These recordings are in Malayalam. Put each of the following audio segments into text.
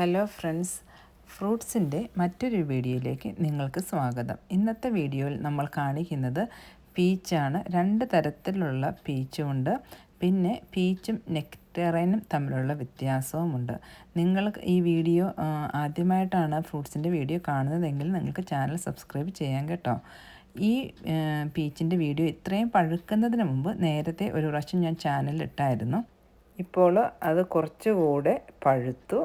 ഹലോ ഫ്രണ്ട്സ് ഫ്രൂട്ട്സിന്റെ മറ്റൊരു വീഡിയോയിലേക്ക് നിങ്ങൾക്ക് സ്വാഗതം. ഇന്നത്തെ വീഡിയോയിൽ നമ്മൾ കാണിക്കുന്നത് പീച്ചാണ്. രണ്ട് തരത്തിലുള്ള പീച്ചുമുണ്ട്. പിന്നെ പീച്ചും നെക്ടറൈനും തമ്മിലുള്ള വ്യത്യാസവുമുണ്ട്. നിങ്ങൾ ഈ വീഡിയോ ആദ്യമായിട്ടാണ് ഫ്രൂട്ട്സിന്റെ വീഡിയോ കാണുന്നതെങ്കിൽ നിങ്ങൾക്ക് ചാനൽ സബ്സ്ക്രൈബ് ചെയ്യാൻ കേട്ടോ. ഈ പീച്ചിന്റെ വീഡിയോ ഇത്രയും പഴുക്കുന്നതിന് മുമ്പ് നേരത്തെ ഒരു പ്രാവശ്യം ഞാൻ ചാനലിൽ ഇട്ടായിരുന്നു. ഇപ്പോൾ അത് കുറച്ചുകൂടെ പഴുത്തു.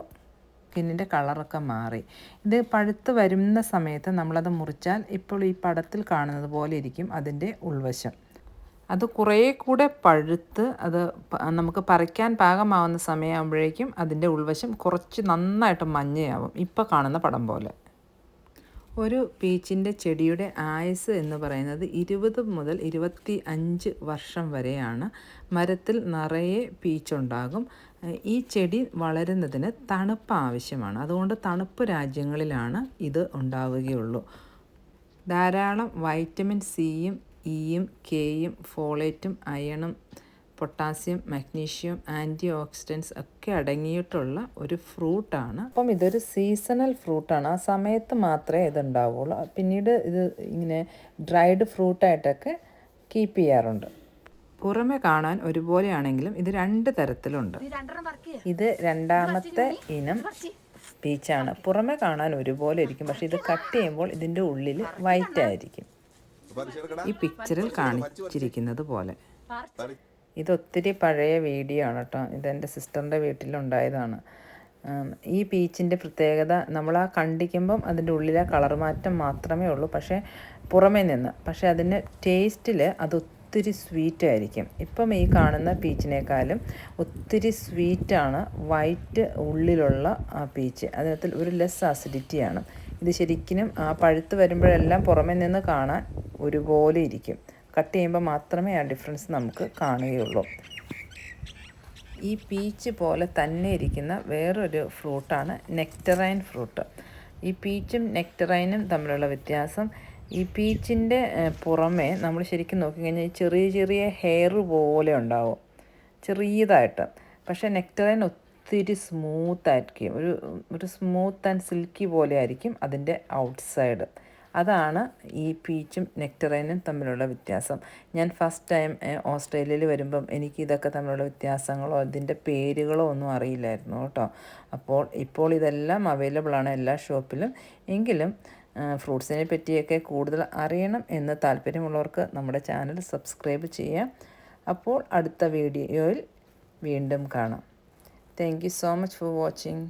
സ്കിന്നിന്റെ കളറൊക്കെ മാറി. ഇത് പഴുത്ത് വരുന്ന സമയത്ത് നമ്മളത് മുറിച്ചാൽ ഇപ്പോൾ ഈ പടത്തിൽ കാണുന്നത് പോലെ ഇരിക്കും അതിന്റെ ഉൾവശം. അത് കുറേ കൂടെ പഴുത്ത് അത് നമുക്ക് പറിക്കാൻ പാകമാവുന്ന സമയമാകുമ്പോഴേക്കും അതിന്റെ ഉൾവശം കുറച്ച് നന്നായിട്ട് മഞ്ഞയാവും. ഇപ്പോൾ കാണുന്ന പടം പോലെ. ഒരു പീച്ചിന്റെ ചെടിയുടെ ആയുസ് എന്ന് പറയുന്നത് ഇരുപത് മുതൽ ഇരുപത്തി അഞ്ച് വർഷം വരെയാണ്. മരത്തിൽ നിറയെ പീച്ചുണ്ടാകും. ഈ ചെടി വളരുന്നതിന് തണുപ്പ് ആവശ്യമാണ്. അതുകൊണ്ട് തണുപ്പ് രാജ്യങ്ങളിലാണ് ഇത് ഉണ്ടാവുകയുള്ളൂ. ധാരാളം വൈറ്റമിൻ സിയും ഇയും കെയും ഫോളേറ്റും അയണും പൊട്ടാസ്യം മഗ്നീഷ്യം ആന്റി ഓക്സിഡൻസ് ഒക്കെ അടങ്ങിയിട്ടുള്ള ഒരു ഫ്രൂട്ടാണ്. അപ്പം ഇതൊരു സീസണൽ ഫ്രൂട്ടാണ്. ആ സമയത്ത് മാത്രമേ ഇത് പിന്നീട് ഇത് ഇങ്ങനെ ഡ്രൈഡ് ഫ്രൂട്ടായിട്ടൊക്കെ കീപ്പ് ചെയ്യാറുണ്ട്. പുറമെ കാണാൻ ഒരുപോലെയാണെങ്കിലും ഇത് രണ്ട് തരത്തിലുണ്ട്. ഇത് രണ്ടാമത്തെ ഇനം പീച്ചാണ്. പുറമെ കാണാൻ ഒരുപോലെ ഇരിക്കും. പക്ഷെ ഇത് കട്ട് ചെയ്യുമ്പോൾ ഇതിന്റെ ഉള്ളിൽ വൈറ്റ് ആയിരിക്കും. ഈ പിക്ചറിൽ കാണിച്ചിരിക്കുന്നത് പോലെ. ഇതൊത്തിരി പഴയ വീഡിയോ ആണ് കേട്ടോ. ഇതെന്റെ സിസ്റ്ററിന്റെ വീട്ടിലുണ്ടായതാണ്. ഈ പീച്ചിന്റെ പ്രത്യേകത നമ്മൾ ആ കണ്ടിക്കുമ്പം അതിന്റെ ഉള്ളിലെ കളർ മാറ്റം മാത്രമേ ഉള്ളൂ. പക്ഷേ പുറമേ നിന്ന്. പക്ഷേ അതിന്റെ ടേസ്റ്റിൽ അത് ഒത്തിരി സ്വീറ്റ് ആയിരിക്കും. ഇപ്പം ഈ കാണുന്ന പീച്ചിനേക്കാളും ഒത്തിരി സ്വീറ്റാണ് വൈറ്റ് ഉള്ളിലുള്ള ആ പീച്ച് അതിനകത്തിൽ ഒരു ലെസ് ആസിഡിറ്റിയാണ് ഇത് ശരിക്കും ആ പഴുത്ത് വരുമ്പോഴെല്ലാം പുറമേ നിന്ന് കാണാൻ ഒരുപോലെ ഇരിക്കും. കട്ട് ചെയ്യുമ്പോൾ മാത്രമേ ആ ഡിഫറൻസ് നമുക്ക് കാണുകയുള്ളൂ. ഈ പീച്ച് പോലെ തന്നെ ഇരിക്കുന്ന വേറൊരു ഫ്രൂട്ടാണ് നെക്ടറൈൻ ഫ്രൂട്ട് ഈ പീച്ചും നെക്ടറൈനും തമ്മിലുള്ള വ്യത്യാസം ഈ പീച്ചിന്റെ പുറമെ നമ്മൾ ശരിക്കും നോക്കിക്കഴിഞ്ഞാൽ ചെറിയ ചെറിയ ഹെയർ പോലെ ഉണ്ടാവും. ചെറിയതായിട്ട്. പക്ഷേ നെക്ടറൈൻ ഒത്തിരി സ്മൂത്ത് ആയിരിക്കും. ഒരു ഒരു സ്മൂത്ത് ആൻഡ് സിൽക്കി പോലെ ആയിരിക്കും അതിന്റെ ഔട്ട്സൈഡ് അതാണ് ഈ പീച്ചും നെക്ടറൈനും തമ്മിലുള്ള വ്യത്യാസം. ഞാൻ ഫസ്റ്റ് ടൈം ഓസ്ട്രേലിയയിൽ വരുമ്പം എനിക്ക് ഇതൊക്കെ തമ്മിലുള്ള വ്യത്യാസങ്ങളോ അതിന്റെ പേരുകളോ ഒന്നും അറിയില്ലായിരുന്നു കേട്ടോ. അപ്പോൾ ഇപ്പോൾ ഇതെല്ലാം അവൈലബിളാണ് എല്ലാ ഷോപ്പിലും എങ്കിലും ഫ്രൂട്ട്സിനെ പറ്റിയൊക്കെ കൂടുതൽ അറിയണം എന്ന് താല്പര്യമുള്ളവർക്ക് നമ്മുടെ ചാനൽ സബ്സ്ക്രൈബ് ചെയ്യാം. അപ്പോൾ അടുത്ത വീഡിയോയിൽ വീണ്ടും കാണാം. Thank so much for watching